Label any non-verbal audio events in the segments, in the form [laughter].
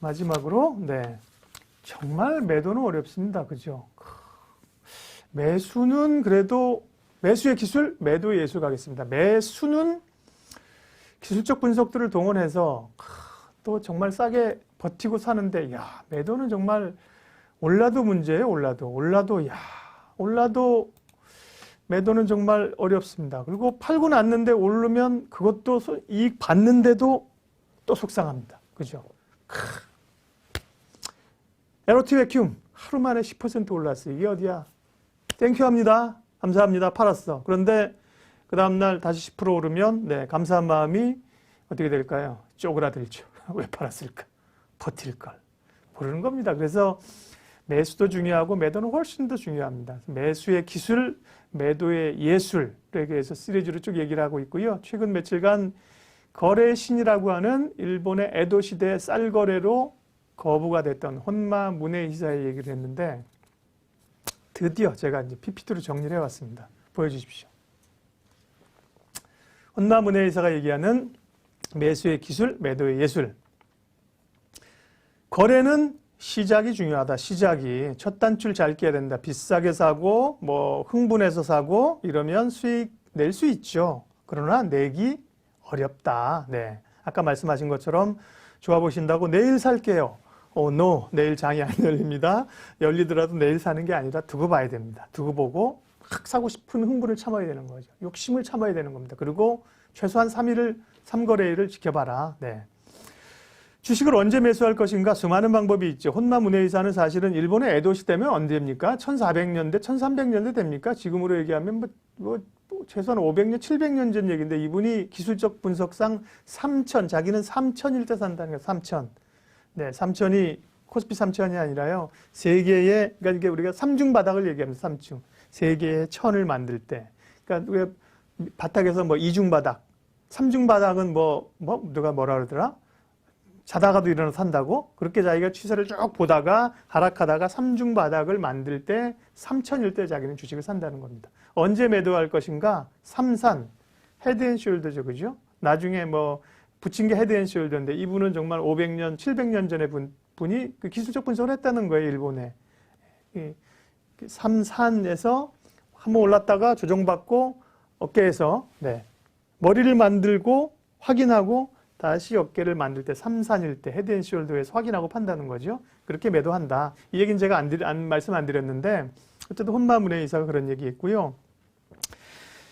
마지막으로 네 정말 매도는 어렵습니다. 그죠? 매수는 그래도 매수의 기술, 매도의 예술 가겠습니다. 매수는 기술적 분석들을 동원해서 또 정말 싸게 버티고 사는데 야 매도는 정말 올라도 문제예요. 올라도 올라도 야 올라도 매도는 정말 어렵습니다. 그리고 팔고 났는데 오르면 그것도 소- 이익 받는데도 또 속상합니다. 그죠? 에로티 베큐움 하루 만에 10% 올랐어요. 이게 어디야? 땡큐 합니다. 감사합니다. 팔았어. 그런데 그 다음날 다시 10% 오르면 네, 감사한 마음이 어떻게 될까요? 쪼그라들죠. [laughs] 왜 팔았을까? 버틸 걸. 모르는 겁니다. 그래서 매수도 중요하고 매도는 훨씬 더 중요합니다. 매수의 기술, 매도의 예술에 대해서 시리즈로 쭉 얘기를 하고 있고요. 최근 며칠간 거래의 신이라고 하는 일본의 에도 시대 쌀 거래로 거부가 됐던 혼마 문해이사의 얘기를 했는데 드디어 제가 이제 PPT로 정리를 해왔습니다. 보여주십시오. 혼마 문해이사가 얘기하는 매수의 기술, 매도의 예술. 거래는 시작이 중요하다. 시작이 첫 단추를 잘 끼야 된다. 비싸게 사고 뭐 흥분해서 사고 이러면 수익 낼 수 있죠. 그러나 내기 어렵다. 네. 아까 말씀하신 것처럼 좋아 보신다고 내일 살게요. 오, 노. 내일 장이 안 열립니다. 열리더라도 내일 사는 게 아니라 두고 봐야 됩니다. 두고 보고 확 사고 싶은 흥분을 참아야 되는 거죠. 욕심을 참아야 되는 겁니다. 그리고 최소한 3일을, 3거래일을 지켜봐라. 네. 주식을 언제 매수할 것인가 수많은 방법이 있죠. 혼마 문해이사는 사실은 일본의 에도 시대면 언제입니까? 1400년대, 1300년대 됩니까? 지금으로 얘기하면 뭐, 뭐, 뭐 최소한 500년, 700년 전 얘기인데 이분이 기술적 분석상 3000, 자기는 3000일 때 산다는 거예요. 3000. 네, 3000이 코스피 3000이 아니라요. 세계의 그러니까 이게 우리가 삼중 바닥을 얘기합니다. 삼중. 세계의 천을 만들 때. 그러니까 바닥에서 뭐 이중 바닥, 삼중 바닥은 뭐, 뭐 누가 뭐라 그러더라? 자다가도 일어나 산다고? 그렇게 자기가 추세를 쭉 보다가 하락하다가 삼중 바닥을 만들 때 3천일 때 자기는 주식을 산다는 겁니다. 언제 매도할 것인가? 삼산, 헤드앤숄더죠. 그죠? 나중에 뭐 붙인 게 헤드앤숄더인데 이분은 정말 500년, 700년 전에 분, 분이 그 기술적 분석을 했다는 거예요. 일본에. 이 삼산에서 한번 올랐다가 조정받고 어깨에서 네. 머리를 만들고 확인하고 다시 어깨를 만들 때 삼산일 때 헤드 앤 숄더에서 확인하고 판다는 거죠. 그렇게 매도한다. 이 얘기는 제가 안, 안 말씀 안 드렸는데 어쨌든 혼마문의 이사가 그런 얘기 했고요.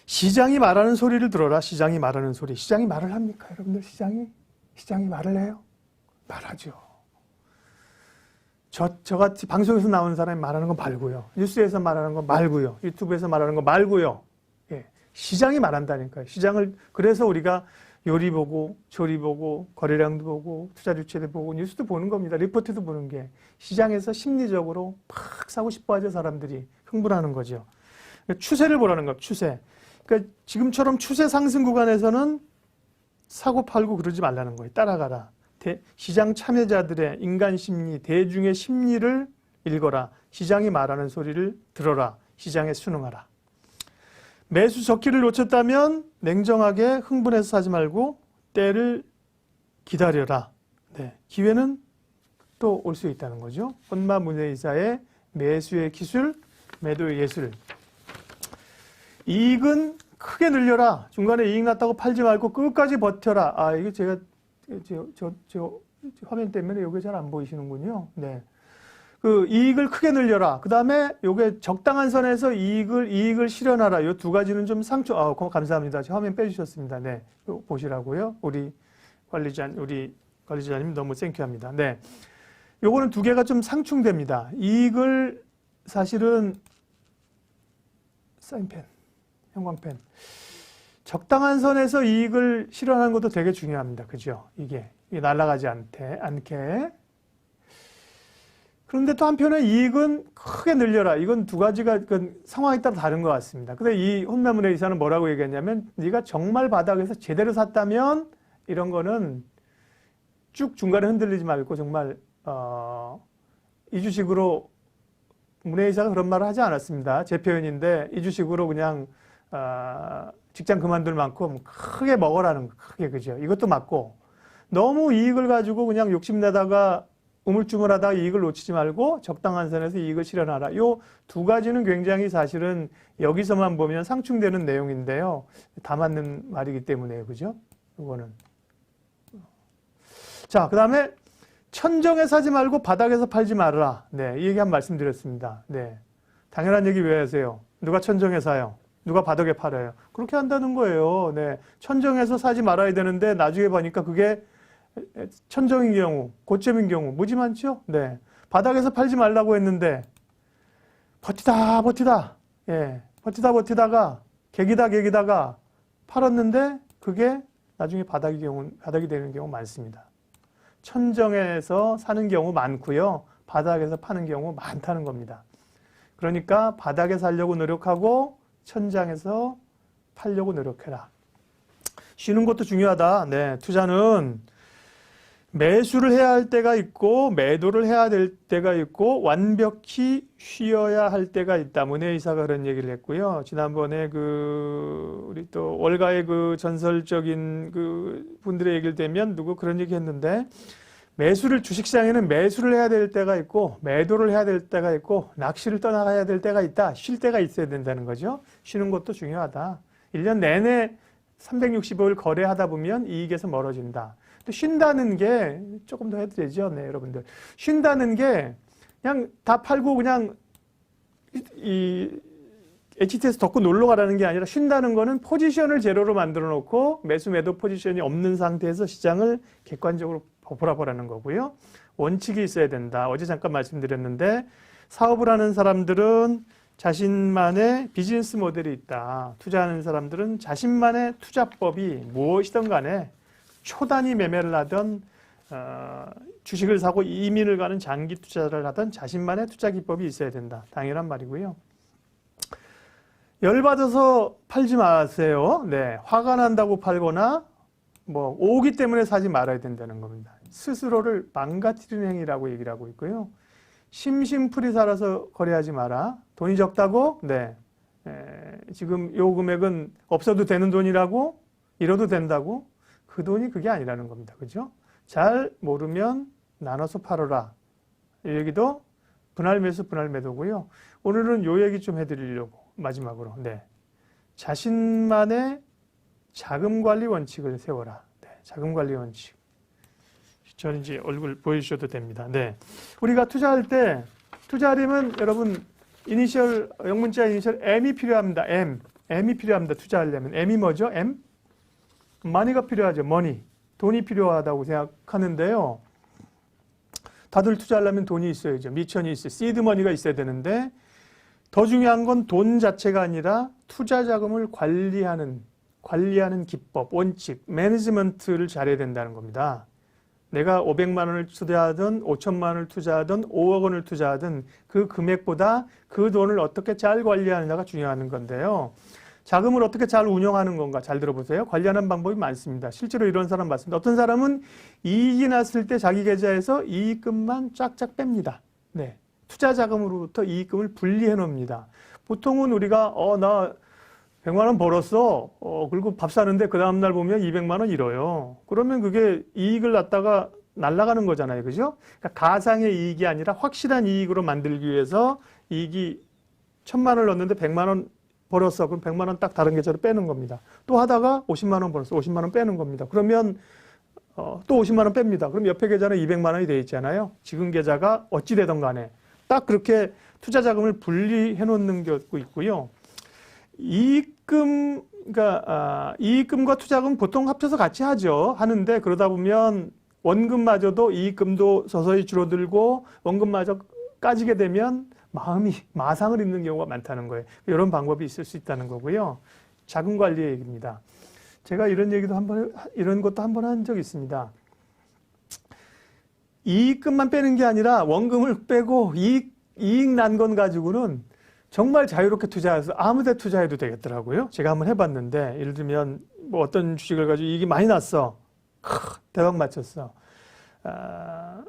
시장이 말하는 소리를 들어라. 시장이 말하는 소리. 시장이 말을 합니까? 여러분들 시장이 시장이 말을 해요? 말하죠. 저, 저같이 방송에서 나오는 사람이 말하는 거 말고요. 뉴스에서 말하는 거 말고요. 유튜브에서 말하는 거 말고요. 예. 시장이 말한다니까요. 시장을, 그래서 우리가 요리 보고, 조리 보고, 거래량도 보고, 투자 주체도 보고, 뉴스도 보는 겁니다. 리포트도 보는 게. 시장에서 심리적으로 팍 사고 싶어 하죠, 사람들이. 흥분하는 거죠. 추세를 보라는 거, 추세. 그러니까 지금처럼 추세 상승 구간에서는 사고 팔고 그러지 말라는 거예요. 따라가라. 대- 시장 참여자들의 인간 심리, 대중의 심리를 읽어라. 시장이 말하는 소리를 들어라. 시장에 순응하라. 매수 적기를 놓쳤다면 냉정하게 흥분해서 사지 말고 때를 기다려라. 네, 기회는 또 올 수 있다는 거죠. 혼마 문예이사의 매수의 기술, 매도의 예술. 이익은 크게 늘려라. 중간에 이익 났다고 팔지 말고 끝까지 버텨라. 아, 이게 제가 저, 저, 저 화면 때문에 이게 잘 안 보이시는군요. 네. 그 이익을 크게 늘려라. 그 다음에 요게 적당한 선에서 이익을 이익을 실현하라. 요 두 가지는 좀 상충. 아, 고- 감사합니다. 저 화면 빼주셨습니다. 네, 요 보시라고요. 우리 관리자 우리 관리자님 너무 땡큐합니다. 네, 요거는 두 개가 좀 상충됩니다. 이익을 사실은 사인펜, 형광펜. 적당한 선에서 이익을 실현하는 것도 되게 중요합니다. 그죠? 이게, 날아가지 않게. 그런데 또 한편에 이익은 크게 늘려라. 이건 두 가지가 그 상황에 따라 다른 것 같습니다. 근데 이 혼나문의 이사는 뭐라고 얘기했냐면 네가 정말 바닥에서 제대로 샀다면 이런 거는 쭉 중간에 흔들리지 말고 정말 어, 이 주식으로 문혜 이사가 그런 말을 하지 않았습니다. 제 표현인데 이 주식으로 그냥 어, 직장 그만둘 만큼 크게 먹으라는 거, 크게 그죠. 이것도 맞고 너무 이익을 가지고 그냥 욕심내다가 우물쭈물하다가 이익을 놓치지 말고 적당한 선에서 이익을 실현하라. 요 두 가지는 굉장히 사실은 여기서만 보면 상충되는 내용인데요. 다 맞는 말이기 때문에 그죠? 이거는 자, 그다음에 천정에 사지 말고 바닥에서 팔지 말아라. 네, 이 얘기 한 말씀 드렸습니다. 네. 당연한 얘기 왜 하세요? 누가 천정에 사요? 누가 바닥에 팔아요? 그렇게 한다는 거예요. 네. 천정에서 사지 말아야 되는데 나중에 보니까 그게 천정인 경우, 고점인 경우 무지 많죠? 네. 바닥에서 팔지 말라고 했는데 버티다 버티다 예. 버티다 버티다가 개기다 개기다가 팔았는데 그게 나중에 바닥이 경우 바닥이 되는 경우 많습니다. 천정에서 사는 경우 많고요. 바닥에서 파는 경우 많다는 겁니다. 그러니까 바닥에 살려고 노력하고 천장에서 팔려고 노력해라. 쉬는 것도 중요하다. 네, 투자는 매수를 해야 할 때가 있고 매도를 해야 될 때가 있고 완벽히 쉬어야 할 때가 있다. 문혜 이사가 그런 얘기를 했고요. 지난번에 그 우리 또 월가의 그 전설적인 그 분들의 얘기를 대면 누구 그런 얘기 했는데 매수를 주식시장에는 매수를 해야 될 때가 있고 매도를 해야 될 때가 있고 낚시를 떠나가야 될 때가 있다. 쉴 때가 있어야 된다는 거죠. 쉬는 것도 중요하다. 1년 내내 365일 거래하다 보면 이익에서 멀어진다. 또 쉰다는 게 조금 더 해도 되죠. 네, 여러분들. 쉰다는 게 그냥 다 팔고 그냥 이 HTS 덮고 놀러 가라는 게 아니라 쉰다는 거는 포지션을 제로로 만들어 놓고 매수 매도 포지션이 없는 상태에서 시장을 객관적으로 보라보라는 거고요. 원칙이 있어야 된다. 어제 잠깐 말씀드렸는데 사업을 하는 사람들은 자신만의 비즈니스 모델이 있다. 투자하는 사람들은 자신만의 투자법이 무엇이든 간에 초단위 매매를 하던 어, 주식을 사고 이민을 가는 장기 투자를 하던 자신만의 투자 기법이 있어야 된다. 당연한 말이고요. 열받아서 팔지 마세요. 네, 화가 난다고 팔거나 뭐 오기 때문에 사지 말아야 된다는 겁니다. 스스로를 망가뜨리는 행위라고 얘기를 하고 있고요. 심심풀이 살아서 거래하지 마라. 돈이 적다고? 네. 에, 지금 요 금액은 없어도 되는 돈이라고? 잃어도 된다고? 그 돈이 그게 아니라는 겁니다. 그죠? 잘 모르면 나눠서 팔아라. 이 얘기도 분할 매수, 분할 매도고요. 오늘은 요 얘기 좀 해드리려고 마지막으로. 네. 자신만의 자금 관리 원칙을 세워라. 네. 자금 관리 원칙. 저는 이제 얼굴 보여주셔도 됩니다. 네. 우리가 투자할 때 투자하려면 여러분 이니셜 영문자 이니셜 M이 필요합니다. M. M이 필요합니다. 투자하려면 M이 뭐죠? M? Money가 필요하죠. money. 돈이 필요하다고 생각하는데요. 다들 투자하려면 돈이 있어야죠. 미천이 있어요. 시드 머니가 있어야 되는데 더 중요한 건 돈 자체가 아니라 투자 자금을 관리하는 관리하는 기법, 원칙, 매니지먼트를 잘해야 된다는 겁니다. 내가 500만 원을 투자하든 5천만 원을 투자하든 5억 원을 투자하든 그 금액보다 그 돈을 어떻게 잘 관리하느냐가 중요한 건데요. 자금을 어떻게 잘 운영하는 건가 잘 들어보세요. 관리하는 방법이 많습니다. 실제로 이런 사람 많습니다. 어떤 사람은 이익이 났을 때 자기 계좌에서 이익금만 쫙쫙 뺍니다. 네. 투자 자금으로부터 이익금을 분리해 놓습니다. 보통은 우리가 어 나 100만 원 벌었어. 어 그리고 밥 사는데 그 다음 날 보면 200만 원 잃어요. 그러면 그게 이익을 낳다가 날아가는 거잖아요. 그죠? 그러니까 가상의 이익이 아니라 확실한 이익으로 만들기 위해서 이익이 천만 원을 넣었는데 100만 원 벌었어. 그럼 100만 원 딱 다른 계좌로 빼는 겁니다. 또 하다가 50만 원 벌었어. 50만 원 빼는 겁니다. 그러면 어, 또 50만 원 뺍니다. 그럼 옆에 계좌는 200만 원이 돼 있잖아요. 지금 계좌가 어찌 되던 간에 딱 그렇게 투자 자금을 분리해 놓는 것도 있고요. 이익금 그러니까 아, 이익금과 투자금 보통 합쳐서 같이 하죠. 하는데 그러다 보면 원금마저도 이익금도 서서히 줄어들고 원금마저 까지게 되면 마음이 마상을 입는 경우가 많다는 거예요. 이런 방법이 있을 수 있다는 거고요. 자금 관리의 얘기입니다. 제가 이런 얘기도 한번 이런 것도 한 번 한 적이 있습니다. 이익금만 빼는 게 아니라 원금을 빼고 이익 이익 난 건 가지고는 정말 자유롭게 투자해서 아무데 투자해도 되겠더라고요. 제가 한번 해봤는데 예를 들면 뭐 어떤 주식을 가지고 이익이 많이 났어. 크, 대박 맞췄어. 아,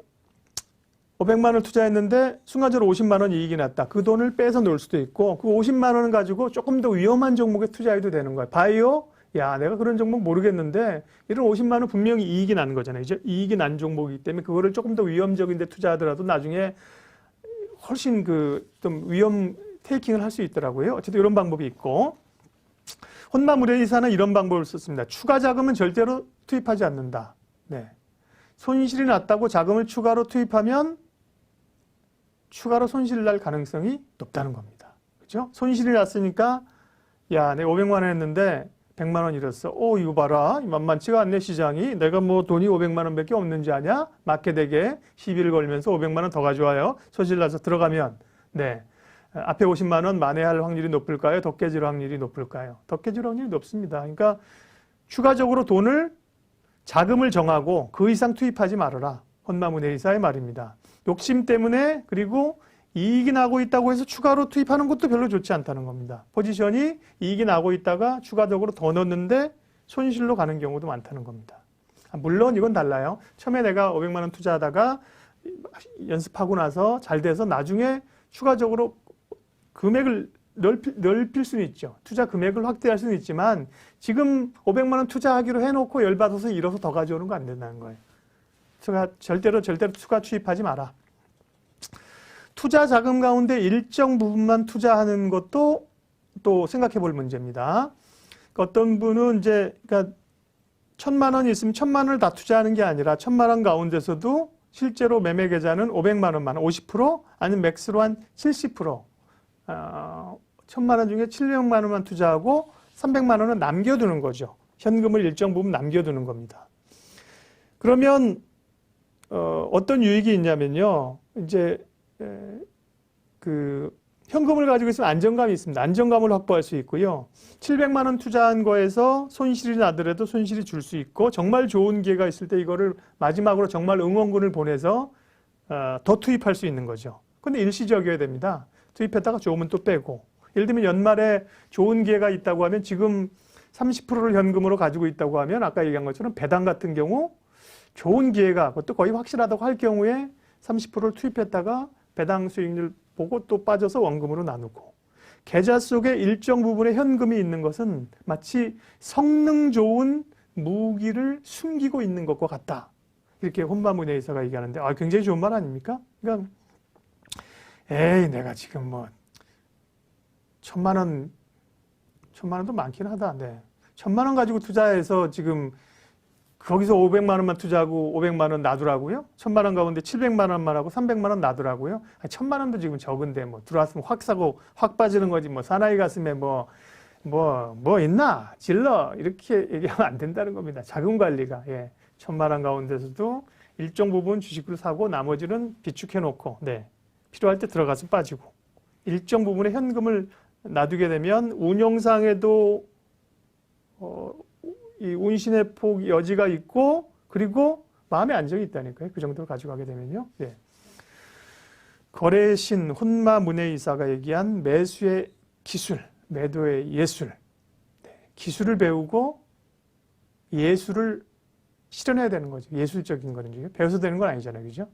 500만 원을 투자했는데 순간적으로 50만 원 이익이 났다. 그 돈을 빼서 놓을 수도 있고 그 50만 원을 가지고 조금 더 위험한 종목에 투자해도 되는 거예요. 바이오 야, 내가 그런 종목 모르겠는데 이런 50만 원 분명히 이익이 나는 거잖아요. 그죠? 이익이 난 종목이기 때문에 그거를 조금 더 위험적인 데 투자하더라도 나중에 훨씬 그 좀 위험 테이킹을 할 수 있더라고요. 어쨌든 이런 방법이 있고 혼마 무례이사는 이런 방법을 썼습니다. 추가 자금은 절대로 투입하지 않는다. 네. 손실이 났다고 자금을 추가로 투입하면 추가로 손실 날 가능성이 높다는 겁니다. 그죠? 손실이 났으니까 야, 내가 500만 원 했는데 100만 원 잃었어. 오, 이거 봐라. 만만치가 않네, 시장이. 내가 뭐 돈이 500만 원밖에 없는지 아냐? 마켓에게 시비를 걸면서 500만 원 더 가져와요. 손실 나서 들어가면. 네. 앞에 50만 원 만회할 확률이 높을까요? 더 깨질 확률이 높을까요? 더 깨질 확률이 높습니다. 그러니까 추가적으로 돈을 자금을 정하고 그 이상 투입하지 말아라. 헌나무네 이사의 말입니다. 욕심 때문에 그리고 이익이 나고 있다고 해서 추가로 투입하는 것도 별로 좋지 않다는 겁니다. 포지션이 이익이 나고 있다가 추가적으로 더 넣는데 손실로 가는 경우도 많다는 겁니다. 아, 물론 이건 달라요. 처음에 내가 500만 원 투자하다가 연습하고 나서 잘 돼서 나중에 추가적으로 금액을 넓힐, 넓힐 수는 있죠. 투자 금액을 확대할 수는 있지만 지금 500만 원 투자하기로 해놓고 열받아서 잃어서 더 가져오는 거 안 된다는 거예요. 투자 절대로 절대로 추가 투입하지 마라. 투자 자금 가운데 일정 부분만 투자하는 것도 또 생각해 볼 문제입니다. 그러니까 어떤 분은 이제 그러니까 천만 원이 있으면 천만 원을 다 투자하는 게 아니라 천만 원 가운데서도 실제로 매매 계좌는 500만 원만 50% 아니면 맥스로 한 70% 어, 천만 원 중에 700만 원만 투자하고 300만 원은 남겨두는 거죠. 현금을 일정 부분 남겨두는 겁니다. 그러면 어, 어떤 유익이 있냐면요. 이제 에, 그 현금을 가지고 있으면 안정감이 있습니다. 안정감을 확보할 수 있고요. 700만 원 투자한 거에서 손실이 나더라도 손실이 줄 수 있고 정말 좋은 기회가 있을 때 이거를 마지막으로 정말 응원군을 보내서 어, 더 투입할 수 있는 거죠. 근데 일시적이어야 됩니다. 투입했다가 좋으면 또 빼고. 예를 들면 연말에 좋은 기회가 있다고 하면 지금 30%를 현금으로 가지고 있다고 하면 아까 얘기한 것처럼 배당 같은 경우 좋은 기회가 그것도 거의 확실하다고 할 경우에 30%를 투입했다가 배당 수익률 보고 또 빠져서 원금으로 나누고 계좌 속에 일정 부분의 현금이 있는 것은 마치 성능 좋은 무기를 숨기고 있는 것과 같다. 이렇게 혼마문의 의사가 얘기하는데 아, 굉장히 좋은 말 아닙니까? 그러니까 에이 내가 지금 뭐 천만 원 천만 원도 많긴 하다. 네. 천만 원 가지고 투자해서 지금 거기서 500만 원만 투자하고 500만 원 놔두라고요? 천만 원 가운데 700만 원만 하고 300만 원 놔두라고요? 아니, 천만 원도 지금 적은데 뭐 들어왔으면 확 사고 확 빠지는 거지 뭐 사나이 가슴에 뭐 뭐, 뭐 있나? 질러. 이렇게 얘기하면 안 된다는 겁니다. 자금 관리가. 예. 천만 원 가운데서도 일정 부분 주식으로 사고 나머지는 비축해 놓고, 네. 필요할 때 들어가서 빠지고. 일정 부분의 현금을 놔두게 되면 운용상에도, 어, 이 운신의 폭 여지가 있고, 그리고 마음의 안정이 있다니까요. 그 정도로 가져가게 되면요. 네. 거래신 혼마 문해이사가 얘기한 매수의 기술. 매도의 예술, 네, 기술을 배우고 예술을 실현해야 되는 거죠. 예술적인 거는 배워서 되는 건 아니잖아요, 그죠?